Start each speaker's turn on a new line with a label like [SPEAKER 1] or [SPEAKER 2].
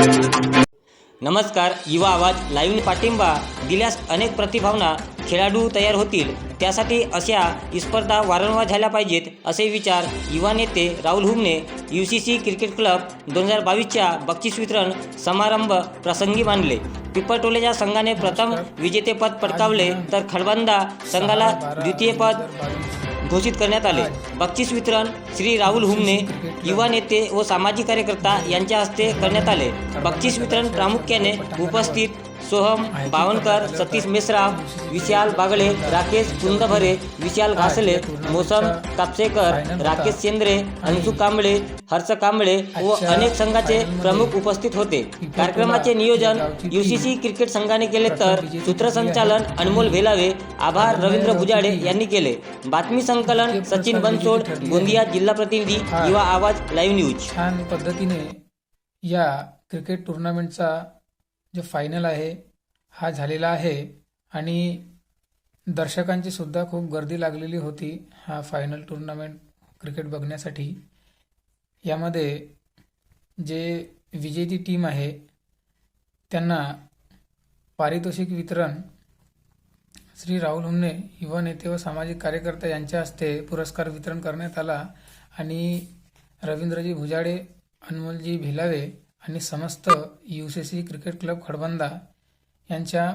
[SPEAKER 1] नमस्कार युवा आवाज लाईव्ह पाठिंबा दिल्यास अनेक प्रतिभावना खेळाडू तयार होतील. त्यासाठी अशा स्पर्धा वारंवार झाल्या पाहिजेत असे विचार युवा नेते Rahul Humne U C C cricket club दोन हजार बावीसच्या बक्षीस वितरण समारंभ प्रसंगी मांडले. पिपरटोलेच्या संघाने प्रथम विजेतेपद पडकावले तर खडबंदा संघाला द्वितीयपद घोषित करण्यात आले. बक्षीस वितरण श्री राहुल हुमने युवा नेते व सामाजिक कार्यकर्ता यांच्या हस्ते करण्यात आले. बक्षीस वितरण प्रामुख्याने उपस्थित सोहम बावनकर सतीश मेश्राव विशाल बागळे राकेश कुंदभरे विशाल घासले मोसम कापसेकर राकेश सेंद्रे अंशू कांबळे हर्ष कांबळे व अनेक संघाचे प्रमुख उपस्थित होते. कार्यक्रमाचे नियोजन युसीसी क्रिकेट संघाने केले तर सूत्रसंचालन अनमोल भेलावे आभार रवींद्र भुजाडे यांनी केले. बातमी संकलन सचिन बनसोड गोंदिया जिल्हा प्रतिनिधी युवा आवाज लाईव्ह न्यूज.
[SPEAKER 2] छान पद्धतीने या क्रिकेट टुर्नामेंटचा जो फायनल आहे हा झालेला आहे. आणि दर्शकांची सुद्धा खूप गर्दी लागलेली होती हा फायनल टुर्नामेंट क्रिकेट बघण्यासाठी. यामध्ये जे विजेती टीम आहे त्यांना पारितोषिक वितरण श्री राहुल हुमने युवा नेते व सामाजिक कार्यकर्ता यांच्या हस्ते पुरस्कार वितरण करण्यात आला. आणि रवींद्रजी भुजाडे अनमोलजी भिलावे आणि समस्त U C C cricket club Khadbanda यांच्या